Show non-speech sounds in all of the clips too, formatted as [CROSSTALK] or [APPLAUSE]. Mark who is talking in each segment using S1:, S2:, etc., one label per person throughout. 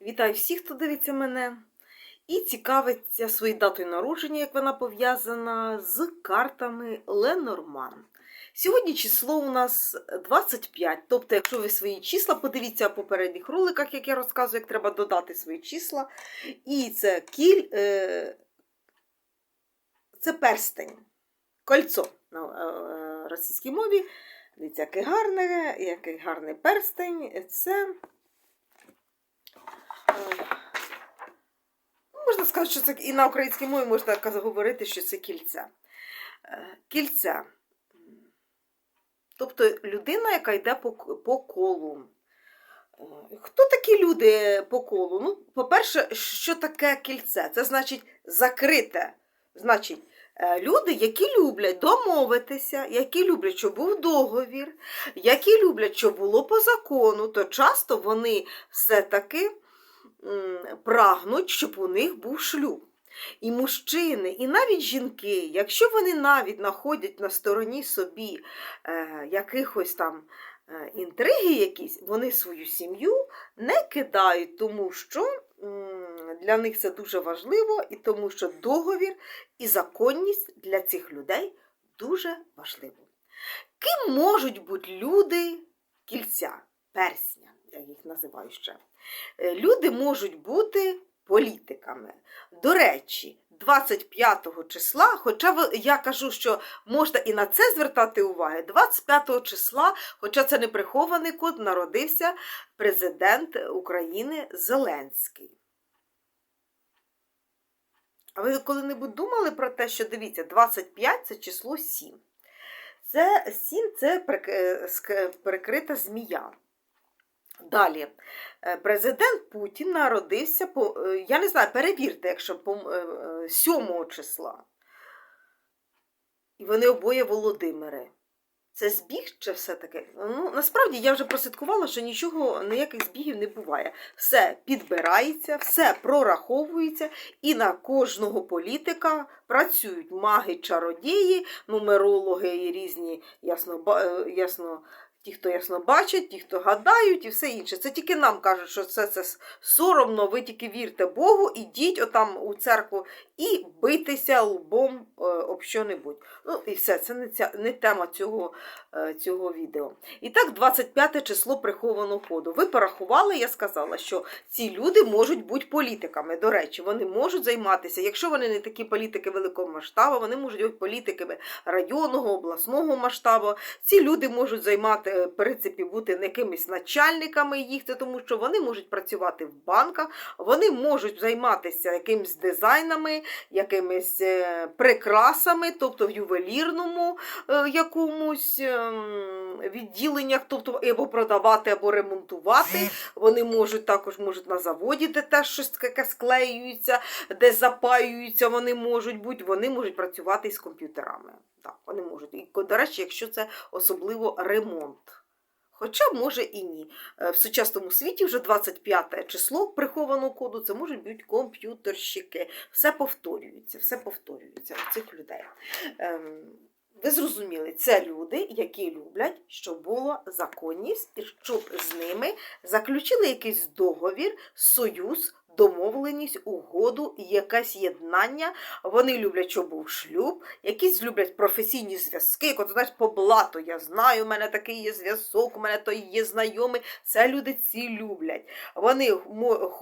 S1: Вітаю всіх, хто дивиться мене. І цікавиться своєю датою народження, як вона пов'язана з картами Ленорман. Сьогодні число у нас 25. Тобто, якщо ви свої числа, подивіться в попередніх роликах, як я розказую, як треба додати свої числа. І це кіль, е, це перстень, кольцо на е, російській мові. Дивіться, яке гарне, який гарний перстень. Це. Можна сказати, що це і на українській мові можна говорити, що це кільце. Е, Кільце. Тобто людина, яка йде по, по колу. Е, Хто такі люди по колу? Ну, по-перше, що таке кільце? Це значить закрите. Значить, е, люди, які люблять домовитися, які люблять, щоб був договір, які люблять, щоб було по закону, то часто вони все-таки прагнуть, щоб у них був шлюб. І мужчини, і навіть жінки, якщо вони навіть знаходять на стороні собі е, якихось там е, інтриги якісь, вони свою сім'ю не кидають, тому що для них це дуже важливо, і тому що договір і законність для цих людей дуже важливо. Ким можуть бути люди кільця, персня, я їх називаю ще. Е, Люди можуть бути політиками. До речі, 25 числа, хоча я кажу, що можна і на це звертати увагу, 25 числа, хоча це не прихований код, народився президент України Зеленський. А ви коли-небудь думали про те, що дивіться, 25 це число 7. Це 7 це прик- е, прикрита змія. Далі, Е, президент Путін народився по, е, я не знаю, перевірте, якщо по е, е, 7 числа. І вони обоє Володимири. Це збіг чи все-таки? Ну, насправді я вже прослідкувала, що нічого, ніяких збігів не буває. Все підбирається, все прораховується, і на кожного політика працюють маги, чародії, нумерологи і різні ясно, ясно ті, хто ясно бачать, ті, хто гадають, і все інше. Це тільки нам кажуть, що це, це соромно, ви тільки вірте Богу, ідіть отам у церкву і битися лбом е, об що-небудь. Ну і все, це не, ця, не тема цього, е, цього відео. І так, 25 число прихованого ходу. Ви порахували, я сказала, що ці люди можуть бути політиками. До речі, вони можуть займатися, якщо вони не такі політики великого масштабу, вони можуть бути політиками районного, обласного масштабу. Ці люди можуть займати, в принципі, бути не якимись начальниками їх, тому що вони можуть працювати в банках, вони можуть займатися якимись дизайнами, якимись е, прикрасами, тобто в ювелірному е, якомусь ем, відділеннях, тобто або продавати, або ремонтувати. Вони можуть також можуть на заводі, де теж щось таке склеюється, де запаюються, вони можуть бути, вони можуть працювати із комп'ютерами. Так, вони можуть. І, до речі, якщо це особливо ремонт. Хоча, може і ні. Е, В сучасному світі вже 25 число прихованого коду, це можуть бути комп'ютерщики. Все повторюється, все повторюється у цих людей. Ем, ви зрозуміли, це люди, які люблять, щоб була законність, і щоб з ними заключили якийсь договір, союз, домовленість, угоду, якесь єднання. Вони люблять, щоб був шлюб, якісь люблять професійні зв'язки. От, знаєш, по блату я знаю, у мене такий є зв'язок, у мене той є знайомий. Це люди ці люблять. Вони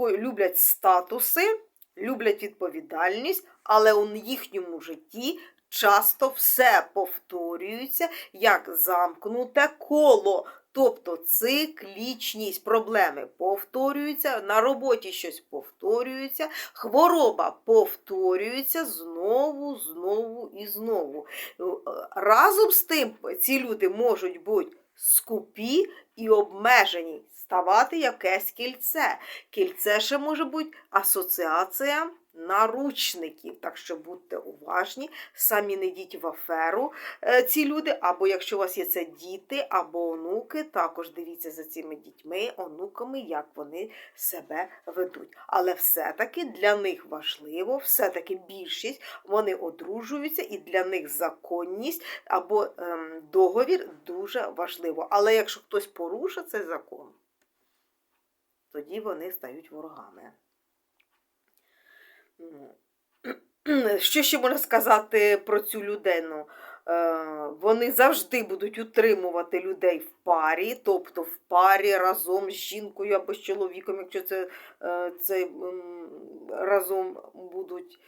S1: люблять статуси, люблять відповідальність, але у їхньому житті часто все повторюється як замкнуте коло. Тобто циклічність проблеми повторюються, на роботі щось повторюється, хвороба повторюється знову, знову і знову. Е, Разом з тим ці люди можуть бути скупі і обмежені, ставати якесь кільце. Кільце ще може бути асоціація наручників. Так що будьте уважні, самі не йдіть в аферу е, ці люди, або якщо у вас є це діти або онуки, також дивіться за цими дітьми, онуками, як вони себе ведуть. Але все-таки для них важливо, все-таки більшість вони одружуються, і для них законність або ем, договір дуже важливо. Але якщо хтось порушить цей закон, тоді вони стають ворогами. [CLEARS THROAT] Що ще можна сказати про цю людину? Е, Вони завжди будуть утримувати людей в парі, тобто в парі разом з жінкою або з чоловіком, якщо це, е, це разом будуть.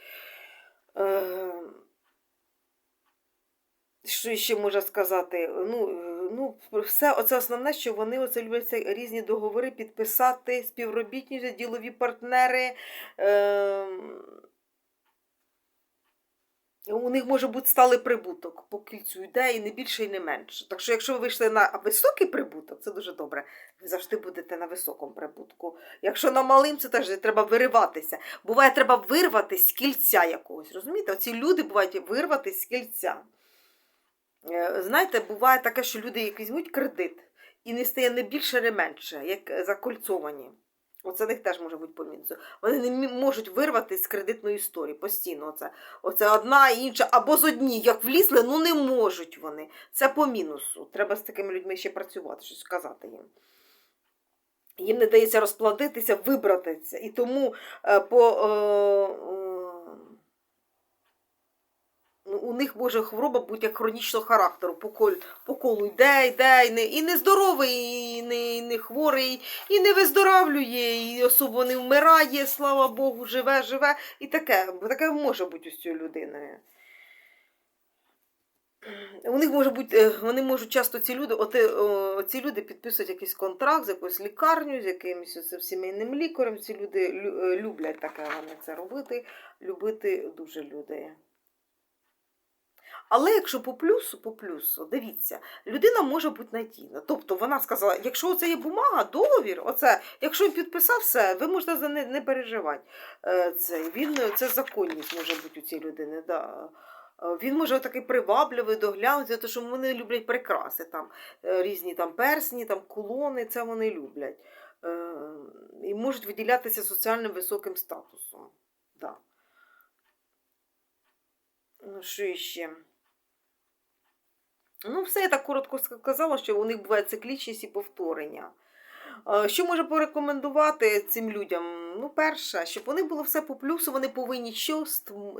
S1: Що ще можна сказати? Ну, е, ну, все оце основне, що вони оце люблять різні договори підписати, співробітні, ділові партнери. Е, у них може бути сталий прибуток по кільцю йде і не більше, і не менше. Так що, якщо ви вийшли на високий прибуток, це дуже добре. Ви завжди будете на високому прибутку. Якщо на малим, це теж треба вириватися. Буває, треба вирватися з кільця якогось. Розумієте? Оці люди бувають вирватися з кільця. Е, Знаєте, буває таке, що люди як візьмуть кредит і не стає не більше, не менше, як закольцовані. Оце них теж може бути по мінусу. Вони не можуть вирватися з кредитної історії постійно. Оце, оце одна і інша, або з одні, як влізли, ну не можуть вони. Це по мінусу. Треба з такими людьми ще працювати, щось сказати їм. Їм не дається розплатитися, вибратися. І тому е, по, е, е, у них може хвороба бути як хронічного характеру. По, коль, по колу йде, йде, і не, і не здоровий, і не, і не хворий, і не виздоравлює, і особо не вмирає, слава Богу, живе, живе. І таке, таке може бути з цією людиною. У них може бути, е, вони можуть часто ці люди, оте, о, ці люди підписують якийсь контракт з якоюсь лікарнею, з якимось сімейним лікарем. Ці люди лю- е, люблять таке вони це робити, любити дуже люди. Але якщо по плюсу, по плюсу, дивіться, людина може бути надійна. Тобто вона сказала, якщо це є бумага, договір, оце, якщо він підписав все, ви можете за не, не переживати. Е, Це, він, це законність може бути у цій людини. Да. Е, Він може такий привабливий, доглянути, тому що вони люблять прикраси, там, е, різні там персні, там, кулони, це вони люблять. І можуть виділятися соціальним високим статусом. Да. Ну, що ще? Ну, все, я так коротко сказала, що у них буває циклічність і повторення. Е, Що можу порекомендувати цим людям? Ну, перше, щоб вони було все по плюсу, вони повинні що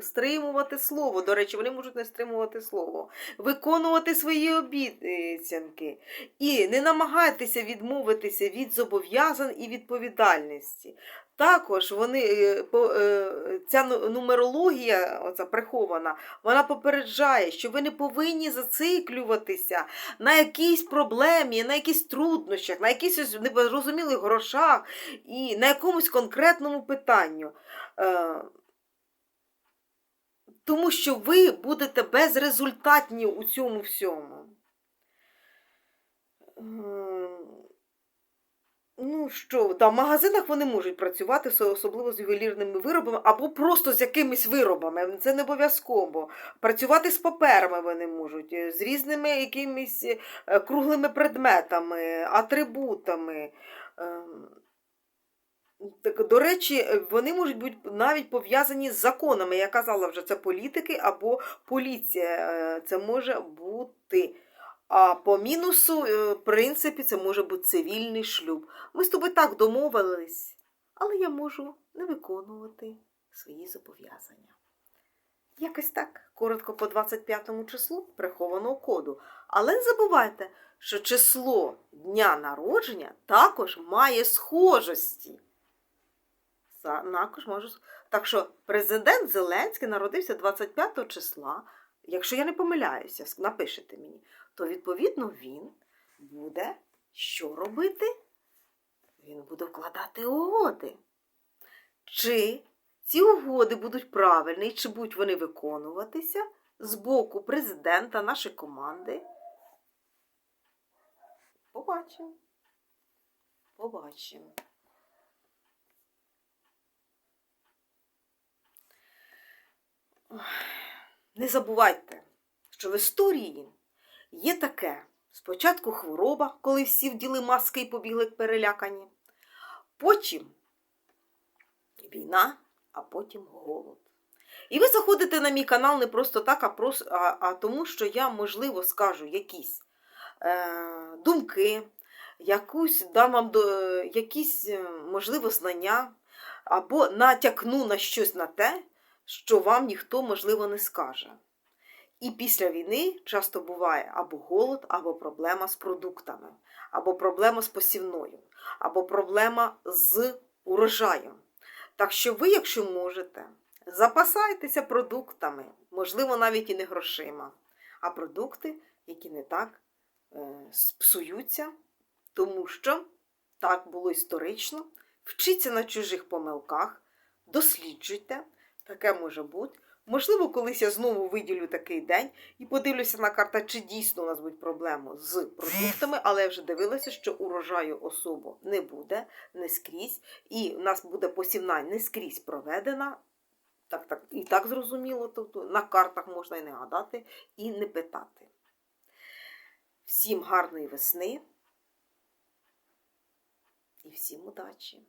S1: стримувати слово. До речі, вони можуть не стримувати слово, виконувати свої обіцянки. І не намагайтеся відмовитися від зобов'язань і відповідальності. Також вони, е, е, ця ну- нумерологія, оця прихована, вона попереджає, що ви не повинні зациклюватися на якійсь проблемі, на якісь труднощах, на якихось незрозумілих грошах і на якомусь конкретному питанню. Е, Тому що ви будете безрезультатні у цьому всьому. Ну що, да, в магазинах вони можуть працювати, особливо з ювелірними виробами, або просто з якимись виробами. Це не обов'язково. Працювати з паперами вони можуть, е, з різними якимись е, круглими предметами, атрибутами. Ем, Так, до речі, вони можуть бути навіть пов'язані з законами. Я казала вже, це політики або поліція. е, Це може бути. А по мінусу, е, в принципі, це може бути цивільний шлюб. Ми з тобою так домовились, але я можу не виконувати свої зобов'язання. Якось так, коротко по 25 числу прихованого коду. Але не забувайте, що число дня народження також має схожості. Так що президент Зеленський народився 25 числа. Якщо я не помиляюся, напишете мені, то відповідно він буде що робити? Він буде вкладати угоди. Чи ці угоди будуть правильні, чи будуть вони виконуватися з боку президента, нашої команди? Побачимо. Побачимо. Не забувайте, що в історії є таке. Спочатку хвороба, коли всі вділи маски і побігли перелякані. Потім війна, а потім голод. І ви заходите на мій канал не просто так, а, прос, а, а тому, що я, можливо, скажу якісь е, думки, якусь дам вам до, якісь, е, можливо, знання, або натякну на щось на те, що вам ніхто, можливо, не скаже. І після війни часто буває або голод, або проблема з продуктами, або проблема з посівною, або проблема з урожаєм. Так що ви, якщо можете, запасайтеся продуктами, можливо, навіть і не грошима, а продукти, які не так е, псуються, тому що так було історично. Вчіться на чужих помилках, досліджуйте, таке може бути. Можливо, колись я знову виділю такий день і подивлюся на карта, чи дійсно у нас будуть проблеми з продуктами, але я вже дивилася, що урожаю особо не буде не скрізь, і у нас буде посівна не скрізь проведена. Так, так, і так зрозуміло, тобто на картах можна і не гадати, і не питати. Всім гарної весни і всім удачі!